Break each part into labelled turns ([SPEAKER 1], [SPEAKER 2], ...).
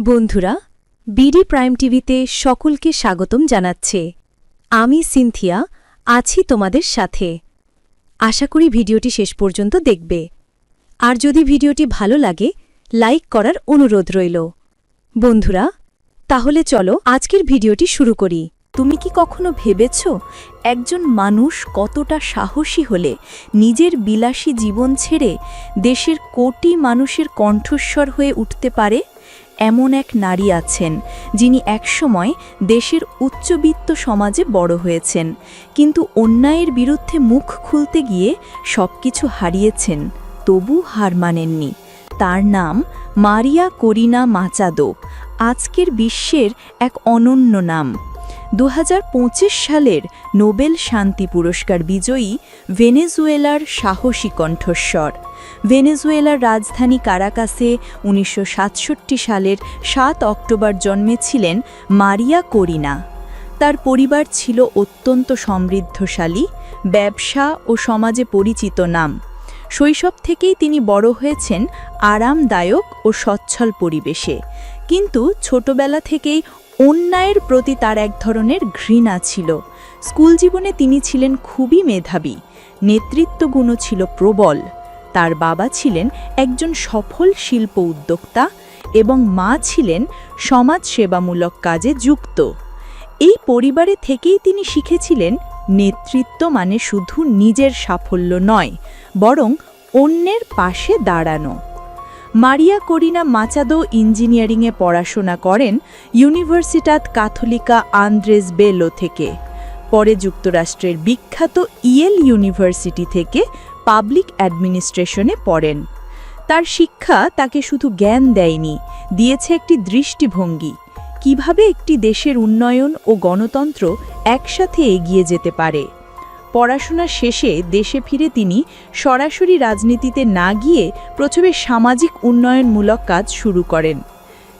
[SPEAKER 1] বন্ধুরা, BD prime টিভিতে সকলকে স্বাগতম জানাচ্ছে। আমি সিনথিয়া, আছি তোমাদের সাথে। আশা করি ভিডিওটি শেষ পর্যন্ত দেখবে। আর যদি ভিডিওটি ভালো লাগে, লাইক করার অনুরোধ রইল। বন্ধুরা, তাহলে চলো আজকের ভিডিওটি শুরু করি।
[SPEAKER 2] তুমি কি কখনো ভেবেছ, একজন মানুষ কতটা সাহসী হলে নিজের বিলাসী জীবন ছেড়ে দেশের কোটি মানুষের কণ্ঠস্বর হয়ে উঠতে পারে? এমন এক নারী আছেন, যিনি একসময় দেশের উচ্চবিত্ত সমাজে বড় হয়েছেন, কিন্তু অন্যায়ের বিরুদ্ধে মুখ খুলতে গিয়ে সবকিছু হারিয়েছেন, তবু হার মানেননি। তার নাম মারিয়া করিনা মাচাদো। আজকের বিশ্বের এক অনন্য নাম। দু হাজার পঁচিশ সালের নোবেল শান্তি পুরস্কার বিজয়ী ভেনেজুয়েলার সাহসী কণ্ঠস্বর। ভেনেজুয়েলার রাজধানী কারাকাসে উনিশশো সাতষট্টি সালের সাত অক্টোবর জন্মেছিলেন মারিয়া করিনা। তার পরিবার ছিল অত্যন্ত সমৃদ্ধশালী, ব্যবসা ও সমাজে পরিচিত নাম। শৈশব থেকেই তিনি বড় হয়েছেন আরামদায়ক ও সচ্ছল পরিবেশে। কিন্তু ছোটবেলা থেকেই অন্যায়ের প্রতি তার এক ধরনের ঘৃণা ছিল। স্কুল জীবনে তিনি ছিলেন খুবই মেধাবী, নেতৃত্বগুণও ছিল প্রবল। তার বাবা ছিলেন একজন সফল শিল্প উদ্যোক্তা এবং মা ছিলেন সমাজসেবামূলক কাজে যুক্ত। এই পরিবারে থেকেই তিনি শিখেছিলেন নেতৃত্ব মানে শুধু নিজের সাফল্য নয়, বরং অন্যের পাশে দাঁড়ানো। মারিয়া করিনা মাচাদো ইঞ্জিনিয়ারিংয়ে পড়াশোনা করেন ইউনিভার্সিটাত কাথলিকা আন্দ্রেস বেলো থেকে। পরে যুক্তরাষ্ট্রের বিখ্যাত ইয়েল ইউনিভার্সিটি থেকে পাবলিক অ্যাডমিনিস্ট্রেশনে পড়েন। তার শিক্ষা তাকে শুধু জ্ঞান দেয়নি, দিয়েছে একটি দৃষ্টিভঙ্গি। কীভাবে একটি দেশের উন্নয়ন ও গণতন্ত্র একসাথে এগিয়ে যেতে পারে? পড়াশোনা শেষে দেশে ফিরে তিনি সরাসরি রাজনীতিতে না গিয়ে প্রথমে সামাজিক উন্নয়নমূলক কাজ শুরু করেন।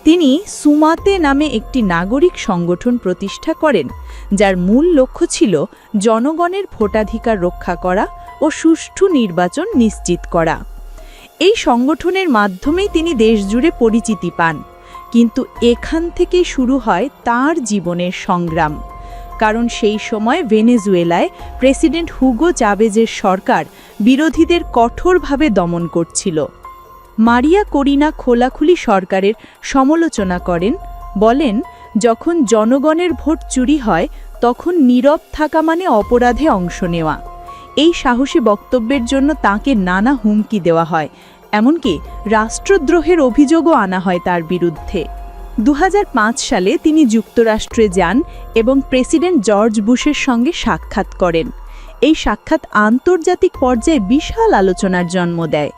[SPEAKER 2] তিনি সুমাতে নামে একটি নাগরিক সংগঠন প্রতিষ্ঠা করেন, যার মূল লক্ষ্য ছিল জনগণের ভোটাধিকার রক্ষা করা ও সুষ্ঠু নির্বাচন নিশ্চিত করা। এই সংগঠনের মাধ্যমেই তিনি দেশজুড়ে পরিচিতি পান, কিন্তু এখান থেকেই শুরু হয় তার জীবনের সংগ্রাম। কারণ সেই সময় ভেনেজুয়েলায় প্রেসিডেন্ট হুগো চাবেজের সরকার বিরোধীদের কঠোরভাবে দমন করছিল। মারিয়া করিনা খোলাখুলি সরকারের সমালোচনা করেন, বলেন, যখন জনগণের ভোট চুরি হয়, তখন নীরব থাকা মানে অপরাধে অংশ নেওয়া। এই সাহসী বক্তব্যের জন্য তাকে নানা হুমকি দেওয়া হয়। এমনকি রাষ্ট্রদ্রোহের অভিযোগও আনা হয় তার বিরুদ্ধে। দু হাজার পাঁচ সালে তিনি যুক্তরাষ্ট্রে যান এবং প্রেসিডেন্ট জর্জ বুশের সঙ্গে সাক্ষাৎ করেন। এই সাক্ষাৎ আন্তর্জাতিক পর্যায়ে বিশাল আলোচনার জন্ম দেয়।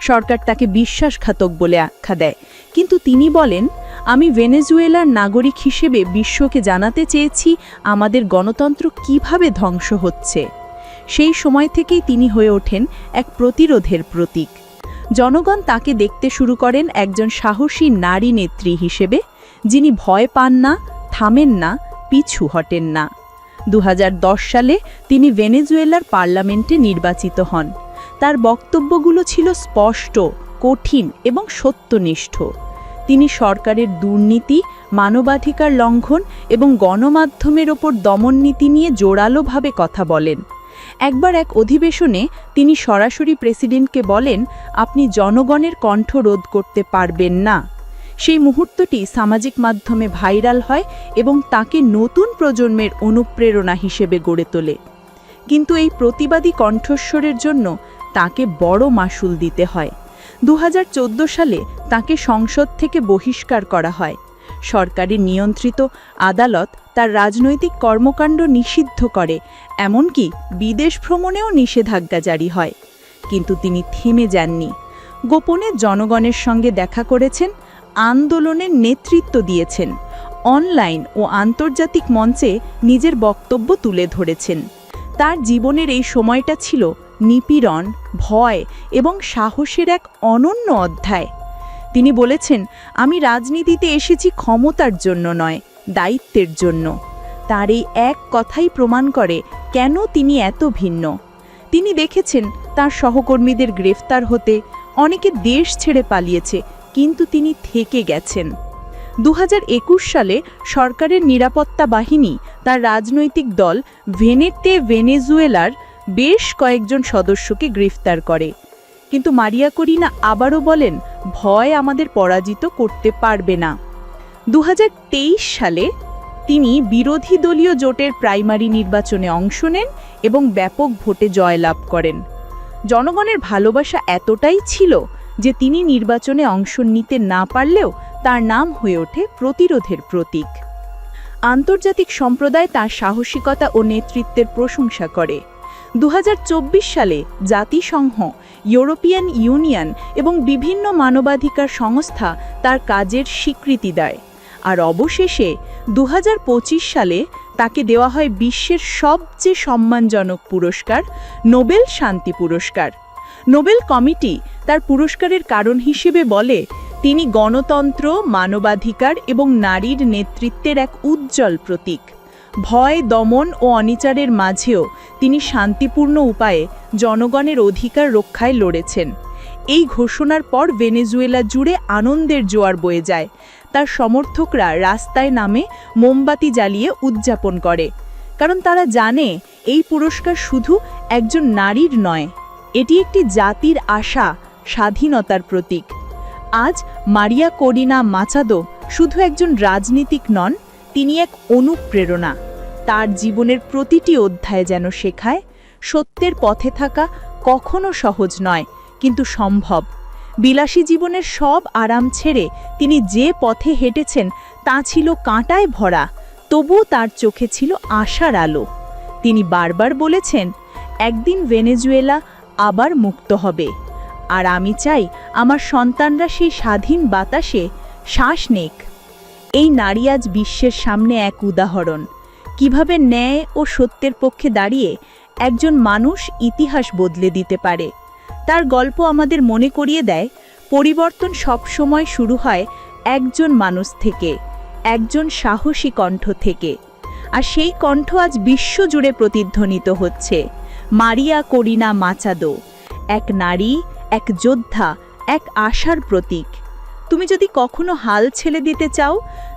[SPEAKER 2] সরকার তাকে বিশ্বাসঘাতক বলে আখ্যা দেয়। কিন্তু তিনি বলেন, আমি ভেনেজুয়েলার নাগরিক হিসেবে বিশ্বকে জানাতে চেয়েছি, আমাদের গণতন্ত্র কীভাবে ধ্বংস হচ্ছে? সেই সময় থেকেই তিনি হয়ে ওঠেন এক প্রতিরোধের প্রতীক। জনগণ তাকে দেখতে শুরু করেন একজন সাহসী নারী নেত্রী হিসেবে, যিনি ভয় পান না, থামেন না, পিছু হটেন না। দু হাজার দশ সালে তিনি ভেনেজুয়েলার পার্লামেন্টে নির্বাচিত হন। তার বক্তব্যগুলো ছিল স্পষ্ট, কঠিন এবং সত্যনিষ্ঠ। তিনি সরকারের দুর্নীতি, মানবাধিকার লঙ্ঘন এবং গণমাধ্যমের ওপর দমননীতি নিয়ে জোরালোভাবে কথা বলেন। একবার এক অধিবেশনে তিনি সরাসরি প্রেসিডেন্টকে বলেন, আপনি জনগণের কণ্ঠ রোধ করতে পারবেন না। সেই মুহূর্তটি সামাজিক মাধ্যমে ভাইরাল হয় এবং তাকে নতুন প্রজন্মের অনুপ্রেরণা হিসেবে গড়ে তোলে। কিন্তু এই প্রতিবাদী কণ্ঠস্বরের জন্য তাকে বড় মাসুল দিতে হয়। দু হাজার চোদ্দ সালে তাকে সংসদ থেকে বহিষ্কার করা হয়। সরকারি নিয়ন্ত্রিত আদালত তার রাজনৈতিক কর্মকাণ্ড নিষিদ্ধ করে, এমনকি বিদেশ ভ্রমণেও নিষেধাজ্ঞা জারি হয়। কিন্তু তিনি থেমে যাননি। গোপনে জনগণের সঙ্গে দেখা করেছেন আন্দোলনের নেতৃত্ব দিয়েছেন, অনলাইন ও আন্তর্জাতিক মঞ্চে নিজের বক্তব্য তুলে ধরেছেন। তার জীবনের এই সময়টা ছিল নিপীড়ন, ভয় এবং সাহসের এক অনন্য অধ্যায়। তিনি বলেছেন, আমি রাজনীতিতে এসেছি ক্ষমতার জন্য নয়, দায়িত্বের জন্য। তার এই এক কথাই প্রমাণ করে কেন তিনি এত ভিন্ন। তিনি দেখেছেন, তার সহকর্মীদের গ্রেফতার হতে অনেকে দেশ ছেড়ে পালিয়েছে, কিন্তু তিনি থেকে গেছেন। দু হাজার একুশ সালে সরকারের নিরাপত্তা বাহিনী তার রাজনৈতিক দল ভেনেতে ভেনেজুয়েলার বেশ কয়েকজন সদস্যকে গ্রেফতার করে। কিন্তু মারিয়া করিনা আবারও বলেন, ভয় আমাদের পরাজিত করতে পারবে না। দু হাজার তেইশ সালে তিনি বিরোধী দলীয় জোটের প্রাইমারি নির্বাচনে অংশ নেন এবং ব্যাপক ভোটে জয়লাভ করেন। জনগণের ভালোবাসা এতটাই ছিল যে তিনি নির্বাচনে অংশ নিতে না পারলেও তার নাম হয়ে ওঠে প্রতিরোধের প্রতীক। আন্তর্জাতিক সম্প্রদায় তার সাহসিকতা ও নেতৃত্বের প্রশংসা করে। দু হাজার চব্বিশ সালে জাতিসংঘ, ইউরোপিয়ান ইউনিয়ন এবং বিভিন্ন মানবাধিকার সংস্থা তার কাজের স্বীকৃতি দেয়। আর অবশেষে দু হাজার পঁচিশ সালে তাকে দেওয়া হয় বিশ্বের সবচেয়ে সম্মানজনক পুরস্কার, নোবেল শান্তি পুরস্কার। নোবেল কমিটি তার পুরস্কারের কারণ হিসেবে বলে, তিনি গণতন্ত্র, মানবাধিকার এবং নারীর নেতৃত্বের এক উজ্জ্বল প্রতীক। ভয়, দমন ও অনিচারের মাঝেও তিনি শান্তিপূর্ণ উপায়ে জনগণের অধিকার রক্ষায় লড়েছেন। এই ঘোষণার পর ভেনেজুয়েলা জুড়ে আনন্দের জোয়ার বয়ে যায়। তার সমর্থকরা রাস্তায় নামে মোমবাতি জ্বালিয়ে উদযাপন করে। কারণ তারা জানে, এই পুরস্কার শুধু একজন নারীর নয়, এটি একটি জাতির আশা, স্বাধীনতার প্রতীক। আজ মারিয়া করিনা মাচাদো শুধু একজন রাজনীতিক নন, তিনি এক অনুপ্রেরণা। তার জীবনের প্রতিটি অধ্যায় যেন শেখায়, সত্যের পথে থাকা কখনো সহজ নয়, কিন্তু সম্ভব। বিলাসী জীবনের সব আরাম ছেড়ে তিনি যে পথে হেঁটেছেন, তা ছিল কাঁটায় ভরা, তবুও তার চোখে ছিল আশার আলো। তিনি বারবার বলেছেন, একদিন ভেনেজুয়েলা আবার মুক্ত হবে। আর আমি চাই আমার সন্তানরা সেই স্বাধীন বাতাসে শ্বাস নেক। এই নারী আজ বিশ্বের সামনে এক উদাহরণ। কীভাবে ন্যায় ও সত্যের পক্ষে দাঁড়িয়ে একজন মানুষ ইতিহাস বদলে দিতে পারে। তার গল্প আমাদের মনে করিয়ে দেয়, পরিবর্তন সবসময় শুরু হয় একজন মানুষ থেকে, একজন সাহসী কণ্ঠ থেকে। আর সেই কণ্ঠ আজ বিশ্বজুড়ে প্রতিধ্বনিত হচ্ছে। মারিয়া করিনা মাচাদো, এক নারী, এক যোদ্ধা, এক আশার প্রতীক। তুমি যদি কখনো হাল ছেড়ে দিতে চাও,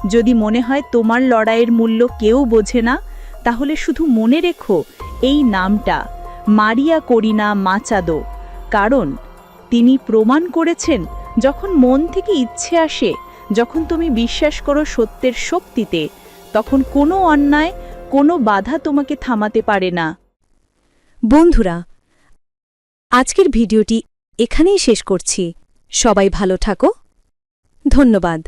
[SPEAKER 2] যদি মনে হয় তোমার লড়াইয়ের মূল্য কেউ বোঝে না, তাহলে শুধু মনে রেখো এই নামটা, মারিয়া করিনা মাচাদো। কারণ তিনি প্রমাণ করেছেন, যখন মন থেকে ইচ্ছে আসে, যখন তুমি বিশ্বাস করো সত্যের শক্তিতে, তখন কোনো অন্যায়, কোনো বাধা তোমাকে থামাতে পারে না।
[SPEAKER 1] বন্ধুরা, আজকের ভিডিওটি এখানেই শেষ করছি। সবাই ভালো থাকো। ধন্যবাদ।